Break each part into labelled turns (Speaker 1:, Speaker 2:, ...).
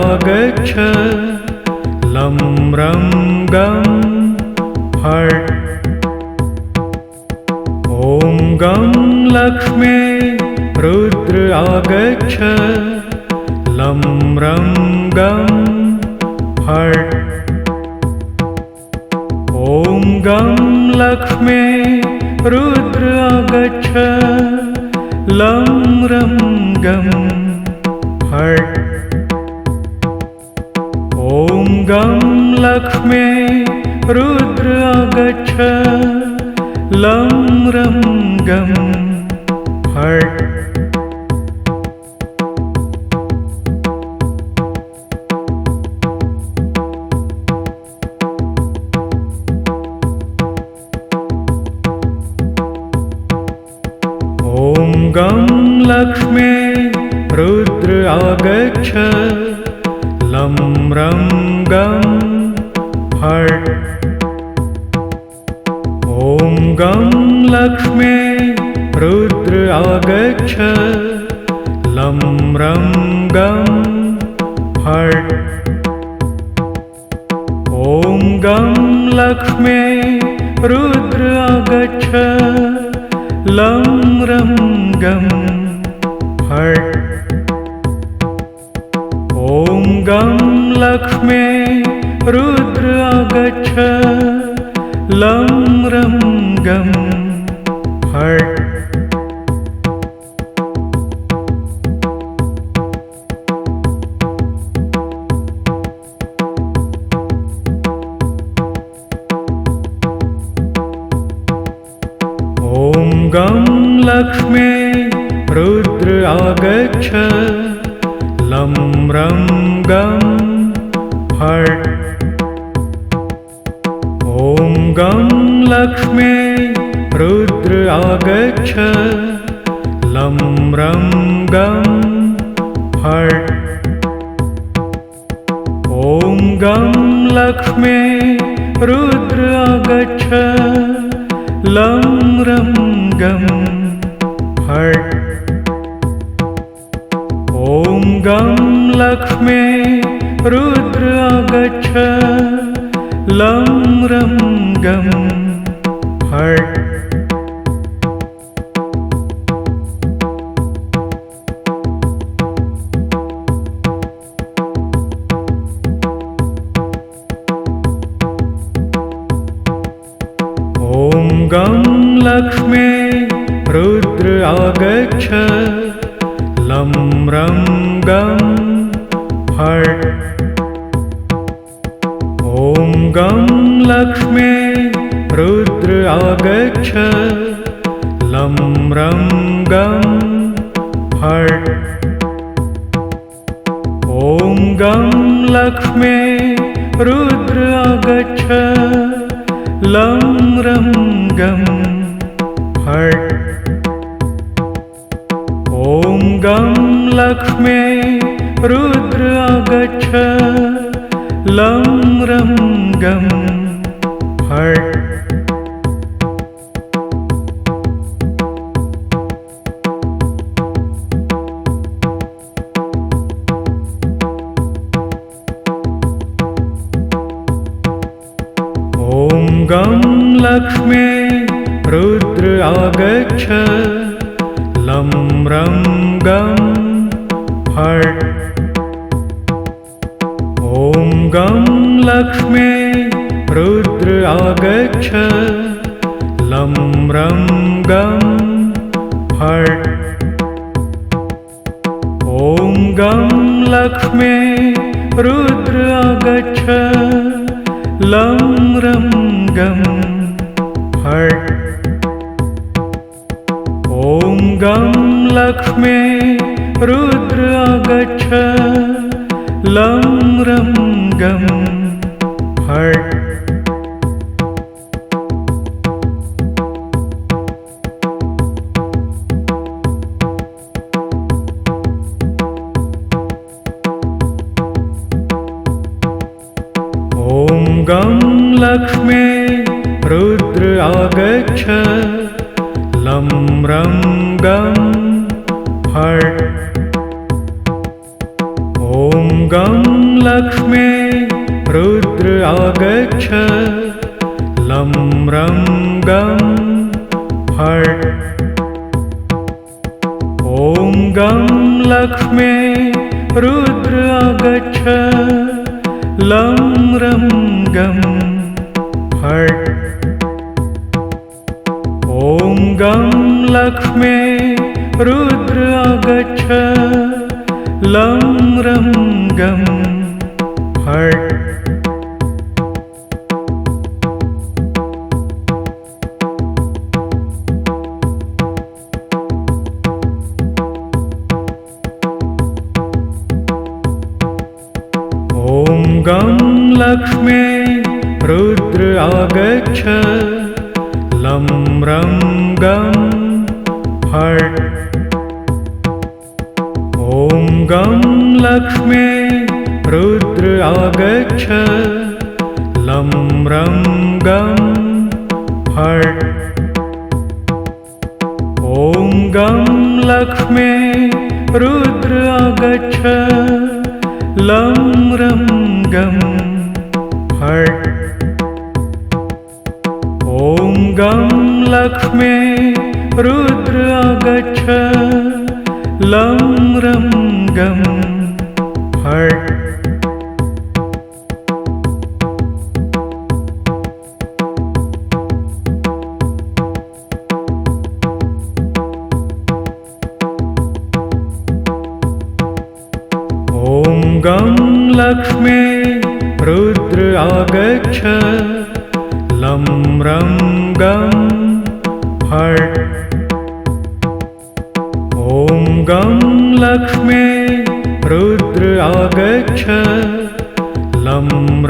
Speaker 1: आगच्छ। लं रं गं फट् ॐ गं लक्ष्मे रुद्र आगच्छ। लं रं गं फट् ॐ गं लक्ष्मे रुद्र आगच्छ। लं रं गं फट् लक्ष्मे रुद्र आगच्छ लं रं गं गं लक्ष्मे रुद्र आगच्छ लं रं गं फट्। ॐ गं लक्ष्मे रुद्र आगच्छ लं रं गं फट्। ॐ गं लक्ष्मे रुद्र आगच्छ लं फट् ॐ गं लक्ष्मे रुद्र आगच्छ लं रं गं ॐ गं लक्ष्मे रुद्र आगच्छ। लं रं गं फट् ॐ गं लक्ष्मे रुद्र आगच्छ। लं रं गं फट् ॐ गं लक्ष्मे रुद्र आगच्छ। लं फट् ॐ गं लक्ष्मे रुद्र आगच्छ। लं रं गं फट् ॐ गं लक्ष्मे रुद्र आगच्छ। लं रं गं फट् ॐ गं लक्ष्मे रुद्र आगच्छ। लं रं गं फट् ॐ गं लक्ष्मे रुद्र लक्ष्मे रुद्र आगच्छ। लं रं गं फट् ॐ गं लक्ष्मे रुद्र आगच्छ। लं रं गं फट् ॐ गं लक्ष्मे रुद्र आगच्छ लं रं गं फट् ॐ गं लक्ष्मे रुद्र आगच्छ लं रं गं फट् लक्ष्मे रुद्र आगच्छ। लं रं गं फट् ॐ गं लक्ष्मे रुद्र आगच्छ। लं रं गं फट् ॐ गं लक्ष्मे रुद्र आगच्छ। लं रं गं फट् ॐ गं लक्ष्मे रुद्र आगच्छ लं रं गं फट् लक्ष्मे रुद्र आगच्छ। लं गं फट् ॐ गं लक्ष्मे रुद्र आगच्छ। लं रं गं फट् ॐ गं लक्ष्मे रुद्र आगच्छ। लं रं गं ॐ गं लक्ष्मे रुद्र आगच्छ लं रं गं फट्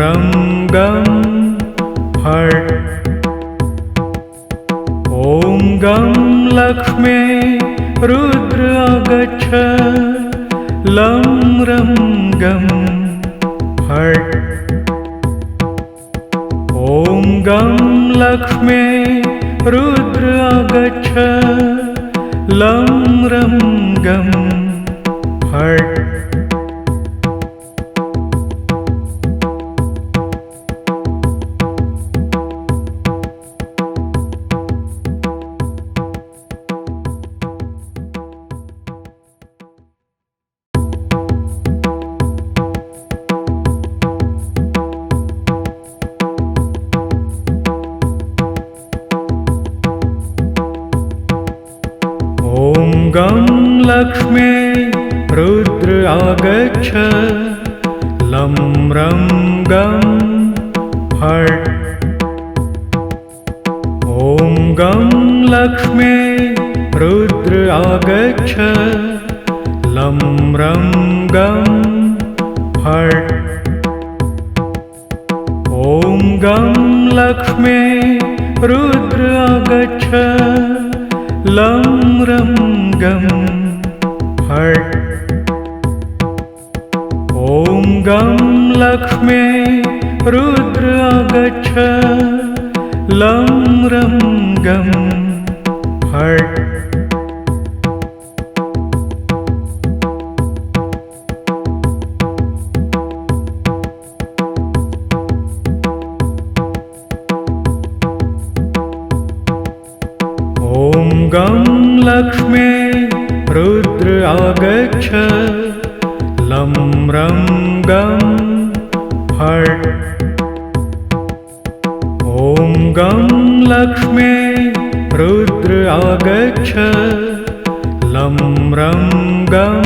Speaker 1: रं गं फट् ॐ गं लक्ष्मे रुद्र फट् ॐ गं लक्ष्मे रुद्र आगच्छ लं फट् लक्ष्मे रुद्र आगच्छ। लं रं गं फट् ॐ गं लक्ष्मे रुद्र आगच्छ। लं रं गं फट् ॐ गं लक्ष्मे रुद्र आगच्छ। लं रं गं फट् ॐ गं लक्ष्मे रुद्र आगच्छ लं रं गं फट् गं लक्ष्मे रुद्र आगच्छ लं रं गं फट्। ॐ गं लक्ष्मे रुद्र आगच्छ लं रं गं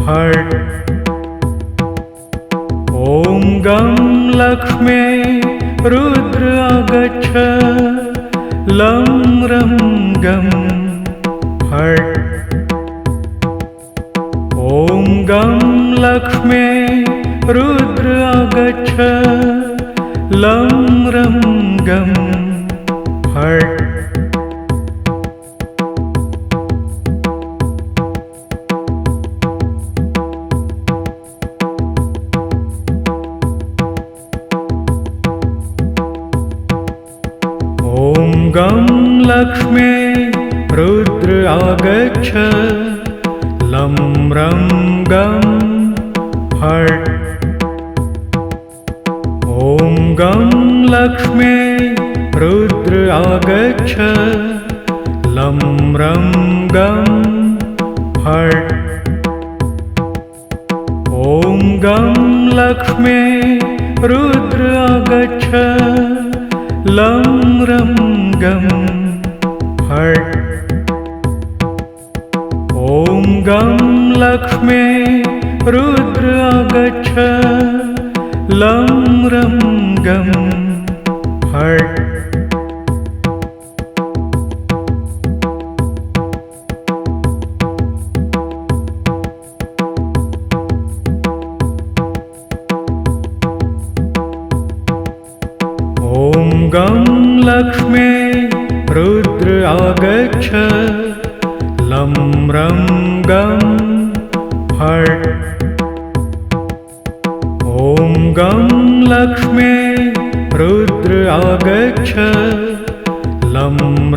Speaker 1: फट्। ॐ गं लक्ष्मे रुद्र आगच्छ लं रं गं फट् गं लक्ष्मे रुद्र आगच्छ। लं रं गं ॐ गं लक्ष्मे रुद्र आगच्छ। लं रं गं फट् ॐ गं लक्ष्मे रुद्र आगच्छ। लं रं गं फट् ॐ गं लक्ष्मे रुद्र आगच्छ। लं रं गं फट् ॐ गं लक्ष्मे रुद्र आगच्छ लं रं गं फट्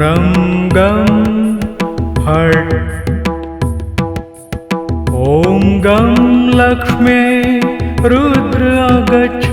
Speaker 1: रं गं फट् ॐ गं लक्ष्मे रुद्र आगच्छ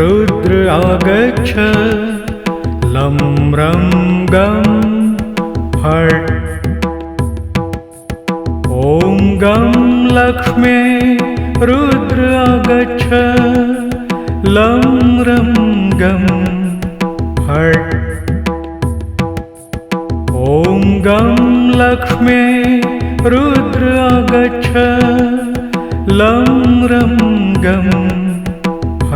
Speaker 1: रुद्र आगच्छ लं रं गं फट्। ॐ गं लक्ष्मे रुद्र आगच्छ लं रं गं फट्। ॐ गं लक्ष्मे रुद्र आगच्छ लं रं गं ॐ गं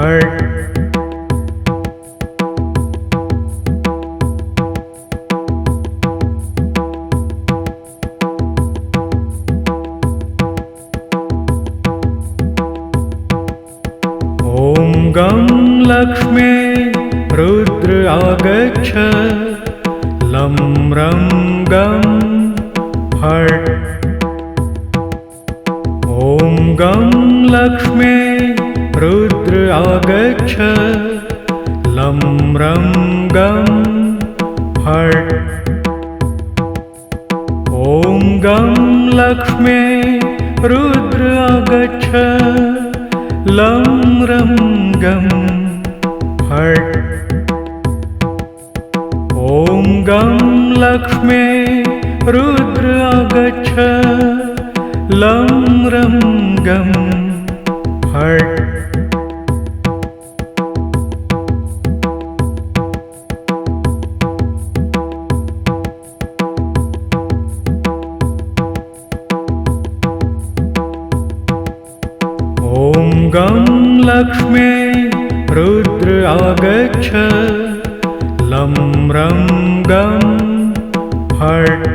Speaker 1: लक्ष्मे रुद्र आगच्छ लं रं गं फट्। ॐ गं लक्ष्मे रुद्र आगच्छ लं रं गं फट्। ॐ गं लक्ष्मे रुद्र आगच्छ लं रं गं फट्। ॐ गं लक्ष्मे रुद्र आगच्छ लं रं गं फट् फट्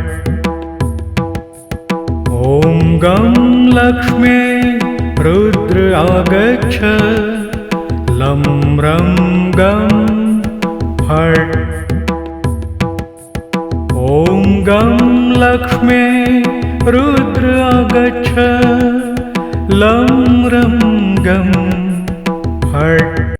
Speaker 1: ॐ गं लक्ष्मे रुद्र आगच्छ। लं रं गं फट् ॐ गं लक्ष्मे रुद्र आगच्छ। लं रं गं फट्